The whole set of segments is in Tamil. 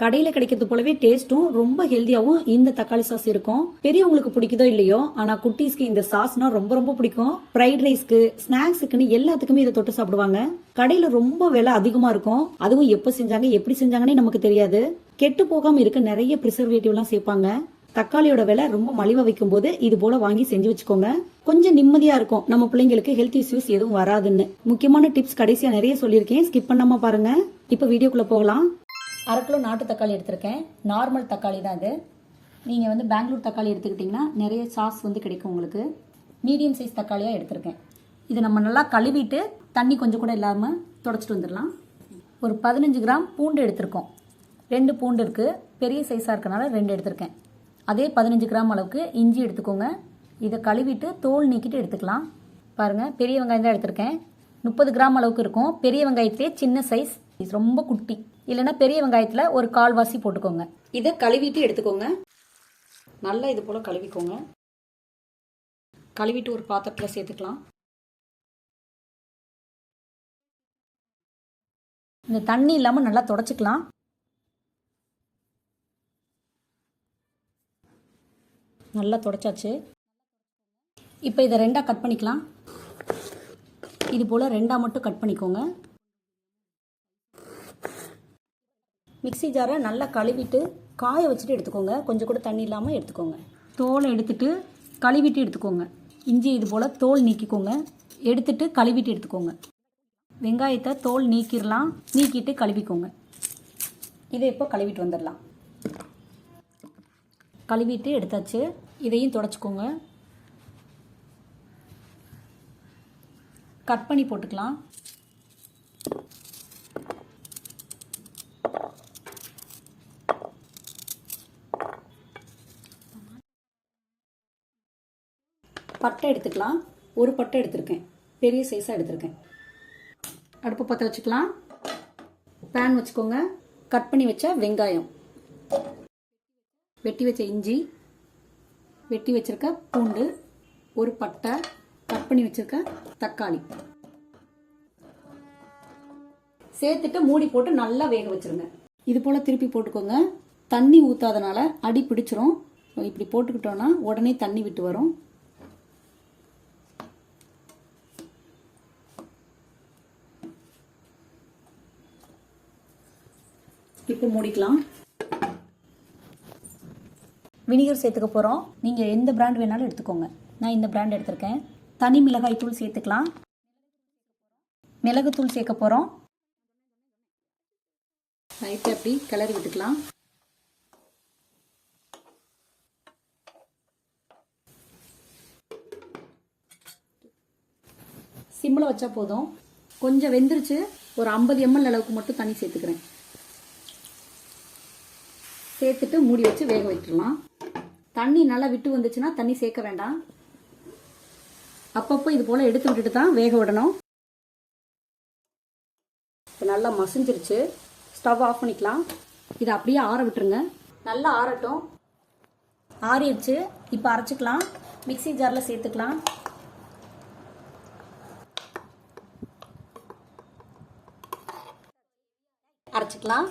கடையில கிடைக்கிறது போலவே டேஸ்ட்டும் ரொம்ப ஹெல்த்தியாவும் இந்த தக்காளி சாஸ் இருக்கும். பெரியவங்களுக்கு பிடிக்குதோ இல்லையோ ஆனா குட்டீஸ்க்கு இந்த சாஸ்னா ரொம்ப ரொம்ப பிடிக்கும். ஃப்ரைட் ரைஸ்க்கு ஸ்நாக்ஸுக்குன்னு எல்லாத்துக்குமே இதை தொட்டு சாப்பிடுவாங்க. கடையில ரொம்ப விலை அதிகமா இருக்கும். அதுவும் எப்ப செஞ்சாங்க எப்படி செஞ்சாங்கன்னே நமக்கு தெரியாது. கெட்டு போகாம இருக்க நிறைய ப்ரிசர்வேட்டிவ் எல்லாம் சேர்ப்பாங்க. தக்காளியோட விலை ரொம்ப மலிவா வைக்கும் போது இது போல வாங்கி செஞ்சு வச்சுக்கோங்க. கொஞ்சம் நிம்மதியா இருக்கும். நம்ம பிள்ளைங்களுக்கு ஹெல்த் இஷ்யூஸ் எதுவும் வராதுன்னு. முக்கியமான டிப்ஸ் கடைசியா நிறைய சொல்லியிருக்கேன். ஸ்கிப் பண்ணாம பாருங்க. இப்ப வீடியோக்குள்ள போகலாம். அரை கிலோ நாட்டு தக்காளி எடுத்திருக்கேன். நார்மல் தக்காளி தான் அது. நீங்கள் வந்து பெங்களூர் தக்காளி எடுத்துக்கிட்டிங்கன்னா நிறைய சாஸ் வந்து கிடைக்கும் உங்களுக்கு. மீடியம் சைஸ் தக்காளியாக எடுத்திருக்கேன். இதை நம்ம நல்லா கழுவிட்டு தண்ணி கொஞ்சம் கூட இல்லாமல் தொடச்சிட்டு வந்துடலாம். ஒரு பதினஞ்சு கிராம் பூண்டு எடுத்திருக்கோம். ரெண்டு பூண்டு இருக்குது பெரிய சைஸாக இருக்கனால ரெண்டு எடுத்திருக்கேன். அதே பதினஞ்சு கிராம் அளவுக்கு இஞ்சி எடுத்துக்கோங்க. இதை கழுவிட்டு தோல் நீக்கிட்டு எடுத்துக்கலாம். பாருங்கள் பெரிய வெங்காயம் தான் எடுத்திருக்கேன். முப்பது கிராம் அளவுக்கு இருக்கும். பெரிய வெங்காயத்திலே சின்ன சைஸ் ரொம்ப குட்டி. இல்லைன்னா பெரிய வெங்காயத்தில் ஒரு கால்வாசி போட்டுக்கோங்க. இதை கழுவிட்டு எடுத்துக்கோங்க. நல்லா இது போல் கழுவிக்கோங்க. கழுவிட்டு ஒரு பாத்திரத்தில் சேர்த்துக்கலாம். இந்த தண்ணி இல்லாமல் நல்லா தொடச்சிக்கலாம். நல்லா தொடச்சாச்சு. இப்போ இதை ரெண்டாக கட் பண்ணிக்கலாம். இது போல் ரெண்டாக மட்டும் கட் பண்ணிக்கோங்க. மிக்ஸி ஜாரை நல்லா கழுவிட்டு காய வச்சுட்டு எடுத்துக்கோங்க. கொஞ்சம் கூட தண்ணி இல்லாமல் எடுத்துக்கோங்க. தோலை எடுத்துட்டு கழுவிட்டு எடுத்துக்கோங்க. இஞ்சி இது போல் தோல் நீக்கிக்கோங்க. எடுத்துட்டு கழுவிட்டு எடுத்துக்கோங்க. வெங்காயத்தை தோல் நீக்கிடலாம் நீக்கிட்டு கழுவிக்கோங்க. இதை இப்போ கழுவிட்டு வந்துடலாம். கழுவிட்டு எடுத்தாச்சு. இதையும் தொடச்சிக்கோங்க. கட் பண்ணி போட்டுக்கலாம். பட்டை எடுத்துக்கலாம். ஒரு பட்டை எடுத்திருக்கேன். பெரிய சைஸாக எடுத்திருக்கேன். அடுப்பு பற்ற வச்சுக்கலாம். பேன் வச்சுக்கோங்க. கட் பண்ணி வச்ச வெங்காயம். வெட்டி வச்ச இஞ்சி. வெட்டி வச்சிருக்க பூண்டு. ஒரு பட்டை. கட் பண்ணி வச்சிருக்க தக்காளி. சேர்த்துட்டு மூடி போட்டு நல்லா வேக வச்சிருங்க. இது போல திருப்பி போட்டுக்கோங்க. தண்ணி ஊற்றாதனால அடி பிடிச்சிரும். இப்படி போட்டுக்கிட்டோம்னா உடனே தண்ணி விட்டு வரும். இப்போ மூடிக்கலாம். வினிகர் சேர்த்துக்க போகிறோம் நீங்கள் எந்த பிராண்ட் வேணாலும் எடுத்துக்கோங்க. நான் இந்த பிராண்ட் எடுத்திருக்கேன். தனி மிளகாய் தூள் சேர்த்துக்கலாம். மிளகுத்தூள் சேர்க்க போகிறோம் லைட்டாக அப்படி கிளறி விட்டுக்கலாம். சிம்மில் வச்சா போதும். கொஞ்சம் வெந்துருச்சு. ஒரு ஐம்பது எம்எல் அளவுக்கு மட்டும் தண்ணி சேர்த்துக்கிறேன். சேர்த்துட்டு மூடி வச்சு வேக வைக்கலாம். தண்ணி நல்லா விட்டு வந்துச்சுன்னா தண்ணி சேர்க்க வேண்டாம். அப்பப்போ இது போல் எடுத்து விட்டுட்டு தான் வேக விடணும். இப்போ நல்லா மசிஞ்சிருச்சு. ஸ்டவ் ஆஃப் பண்ணிக்கலாம். இதை அப்படியே ஆற விட்டுருங்க. நல்லா ஆறட்டும். ஆறிடுச்சு. இப்போ அரைச்சிக்கலாம். மிக்ஸி ஜாரில் சேர்த்துக்கலாம். அரைச்சிக்கலாம்.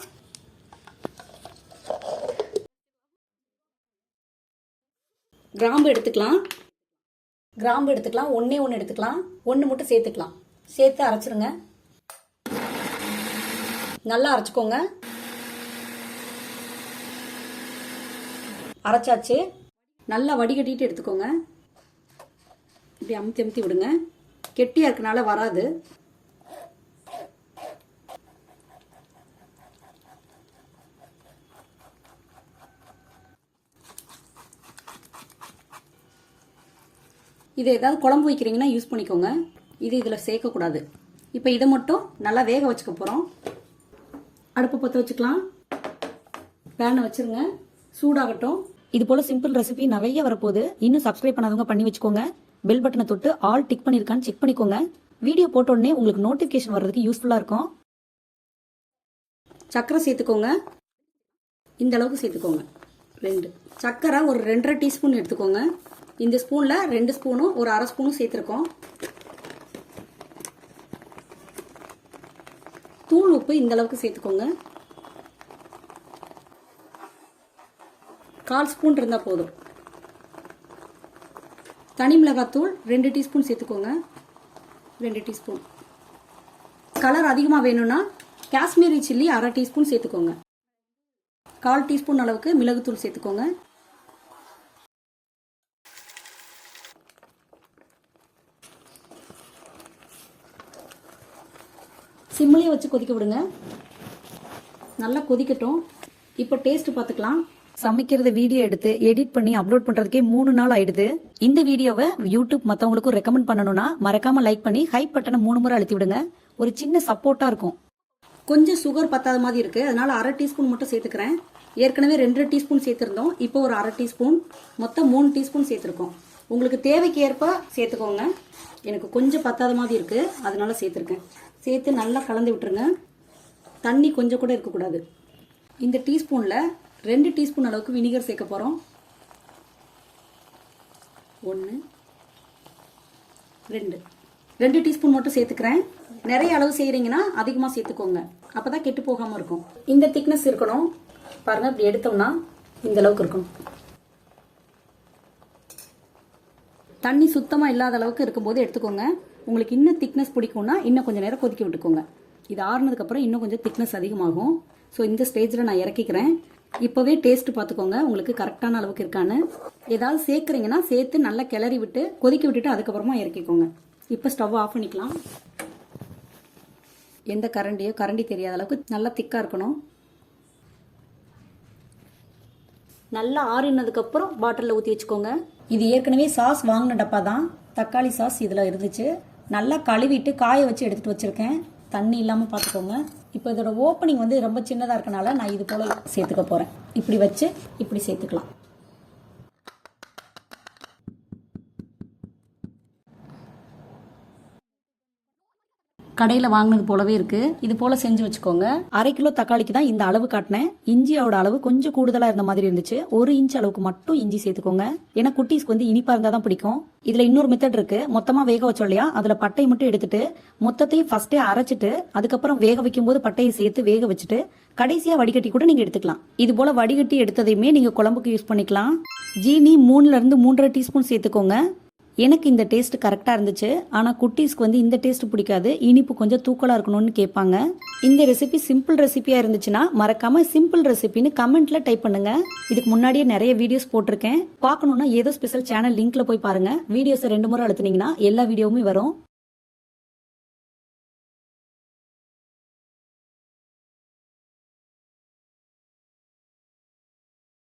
கிராம்பு எடுத்துக்கலாம். கிராம்பு எடுத்துக்கலாம். ஒன்றே ஒன்று எடுத்துக்கலாம். ஒன்று மட்டும் சேர்த்துக்கலாம். சேர்த்து அரைச்சிருங்க. நல்லா அரைச்சிக்கோங்க. அரைச்சாச்சு. நல்லா வடிகட்டிட்டு எடுத்துக்கோங்க. இப்படி அமுத்தி அமுத்தி விடுங்க. கெட்டியாக இருக்கனால வராது. இது ஏதாவது குழம்பு வைக்கிறீங்கன்னா யூஸ் பண்ணிக்கோங்க. இது இதில் சேர்க்கக்கூடாது. இப்போ இதை மட்டும் நல்லா வேக வச்சுக்க போகிறோம் அடுப்பு பற்ற வச்சுக்கலாம். பேனை வச்சிருங்க. சூடாகட்டும். இது போல சிம்பிள் ரெசிபி நிறைய வரப்போகுது. இன்னும் சப்ஸ்கிரைப் பண்ணாதவங்க பண்ணி வச்சுக்கோங்க. பெல் பட்டனை தொட்டு ஆல் டிக் பண்ணியிருக்கான்னு செக் பண்ணிக்கோங்க. வீடியோ போட்ட உடனே உங்களுக்கு நோட்டிஃபிகேஷன் வர்றதுக்கு யூஸ்ஃபுல்லாக இருக்கும். சர்க்கரை சேர்த்துக்கோங்க. இந்த அளவுக்கு சேர்த்துக்கோங்க. ரெண்டு. சர்க்கரை ஒரு ரெண்டரை டீஸ்பூன் எடுத்துக்கோங்க. இந்த ஸ்பூனில் ரெண்டு ஸ்பூனும் ஒரு அரை ஸ்பூனும் சேர்த்துருக்கோம். தூள் உப்பு இந்த அளவுக்கு சேர்த்துக்கோங்க. கால் ஸ்பூன் இருந்தால் போதும். தனி மிளகாத்தூள் ரெண்டு டீஸ்பூன் சேர்த்துக்கோங்க. ரெண்டு டீஸ்பூன். கலர் அதிகமாக வேணும்னா காஷ்மீரி சில்லி அரை டீஸ்பூன் சேர்த்துக்கோங்க. கால் டீஸ்பூன் அளவுக்கு மிளகுத்தூள் சேர்த்துக்கோங்க. சிம்மிலே வச்சு கொதிக்க விடுங்க. நல்லா கொதிக்கட்டும். இப்போ டேஸ்ட் பார்த்துக்கலாம். சமைக்கிறத வீடியோ எடுத்து எடிட் பண்ணி அப்லோட் பண்றதுக்கே மூணு நாள் ஆயிடுது. இந்த வீடியோவை யூடியூப் மத்தவங்களுக்கும் ரெக்கமெண்ட் பண்ணணும்னா மறக்காம லைக் பண்ணி ஹைப் பட்டனை மூணு முறை அழுத்தி விடுங்க. ஒரு சின்ன சப்போர்ட்டா இருக்கும். கொஞ்சம் சுகர் பத்தாத மாதிரி இருக்கு. அதனால அரை டீஸ்பூன் மட்டும் சேர்த்துக்கிறேன். ஏற்கனவே ரெண்டரை டீஸ்பூன் சேர்த்துருந்தோம். இப்போ ஒரு அரை டீஸ்பூன் மொத்தம் மூணு டீஸ்பூன் சேர்த்துருக்கோம். உங்களுக்கு தேவைக்கு ஏற்ப சேர்த்துக்கோங்க. எனக்கு கொஞ்சம் பத்தாத மாதிரி இருக்கு. அதனால சேர்த்துருக்கேன். சேர்த்து நல்லா கலந்து விட்டுருங்க. தண்ணி கொஞ்சம் கூட இருக்கக்கூடாது. இந்த டீஸ்பூனில் ரெண்டு டீஸ்பூன் அளவுக்கு வினிகர் சேர்க்க போகிறோம் ஒன்று ரெண்டு. ரெண்டு டீஸ்பூன் மட்டும் சேர்த்துக்கிறேன். நிறைய அளவு செய்கிறீங்கன்னா அதிகமாக சேர்த்துக்கோங்க. அப்போ தான் கெட்டு போகாமல் இருக்கும். இந்த திக்னஸ் இருக்கணும். பாருங்கள் இப்படி எடுத்தோம்னா இந்த அளவுக்கு இருக்கணும் தண்ணி சுத்தமாக இல்லாத அளவுக்கு இருக்கும்போது எடுத்துக்கோங்க. உங்களுக்கு இன்னும் திக்னஸ் பிடிக்கும்னா இன்னும் கொஞ்சம் நேரம் கொதிக்க விட்டுக்கோங்க. இது ஆறுனதுக்கப்புறம் இன்னும் கொஞ்சம் திக்னஸ் அதிகமாகும். ஸோ இந்த ஸ்டேஜில் நான் இறக்கிக்கிறேன். இப்போவே டேஸ்ட் பார்த்துக்கோங்க உங்களுக்கு கரெக்டான அளவுக்கு இருக்கான்னு. ஏதாவது சேர்க்குறீங்கன்னா சேர்த்து நல்லா கிளறி விட்டு கொதிக்க விட்டுட்டு அதுக்கப்புறமா இறக்கிக்கோங்க. இப்போ ஸ்டவ் ஆஃப் பண்ணிக்கலாம். எந்த கரண்டியோ கரண்டி தெரியாத அளவுக்கு நல்லா திக்காக இருக்கணும். நல்லா ஆறினதுக்கப்புறம் பாட்டிலில் ஊற்றி வச்சுக்கோங்க. இது ஏற்கனவே சாஸ் வாங்கின டப்பா தான் தக்காளி சாஸ் இதில் இருந்துச்சு. நல்லா கழுவிட்டு காய வச்சு எடுத்துகிட்டு வச்சுருக்கேன். தண்ணி இல்லாமல் பார்த்துக்கோங்க இப்போ இதோட ஓப்பனிங் வந்து ரொம்ப சின்னதாக இருக்கனால நான் இது போல் சேர்த்துக்க போகிறேன் இப்படி வச்சு இப்படி சேர்த்துக்கலாம். கடையில் வாங்கினது போலவே இருக்கு. இது போல செஞ்சு வச்சுக்கோங்க. அரை கிலோ தக்காளிக்கு தான் இந்த அளவு காட்டினேன். இஞ்சியோட அளவு கொஞ்சம் கூடுதலா இருந்த மாதிரி இருந்துச்சு. ஒரு இன்ச் அளவுக்கு மட்டும் இஞ்சி சேர்த்துக்கோங்க. ஏன்னா குட்டீஸ்க்கு வந்து இனிப்பா இருந்தா தான் பிடிக்கும். இதுல இன்னொரு மெத்தட் இருக்கு. மொத்தமா வேக வச்சோம் இல்லையா? அதுல பட்டையை மட்டும் எடுத்துட்டு மொத்தத்தையும் ஃபர்ஸ்டே அரைச்சிட்டு அதுக்கப்புறம் வேக வைக்கும் போது பட்டையை சேர்த்து வேக வச்சுட்டு கடைசியா வடிகட்டி கூட நீங்க எடுத்துக்கலாம். இது போல வடிகட்டி எடுத்ததையுமே நீங்க குழம்புக்கு யூஸ் பண்ணிக்கலாம். ஜீனி மூணுல இருந்து மூன்றரை டீஸ்பூன் சேர்த்துக்கோங்க. எனக்கு இந்த டேஸ்ட் கரெக்டாக இருந்துச்சு. ஆனால் குட்டீஸ்க்கு வந்து இந்த டேஸ்ட் பிடிக்காது. இனிப்பு கொஞ்சம் தூக்கலாக இருக்கணும்னு கேட்பாங்க. இந்த ரெசிபி சிம்பிள் ரெசிபியாக இருந்துச்சுன்னா மறக்காம சிம்பிள் ரெசிபின்னு கமெண்ட்ல டைப் பண்ணுங்க. இதுக்கு முன்னாடியே நிறைய வீடியோஸ் போட்டிருக்கேன். பார்க்கணுன்னா ஏதோ ஸ்பெஷல் சேனல் லிங்க்ல போய் பாருங்க. வீடியோஸை ரெண்டு முறை அழுத்துனீங்கன்னா எல்லா வீடியோவுமே வரும்.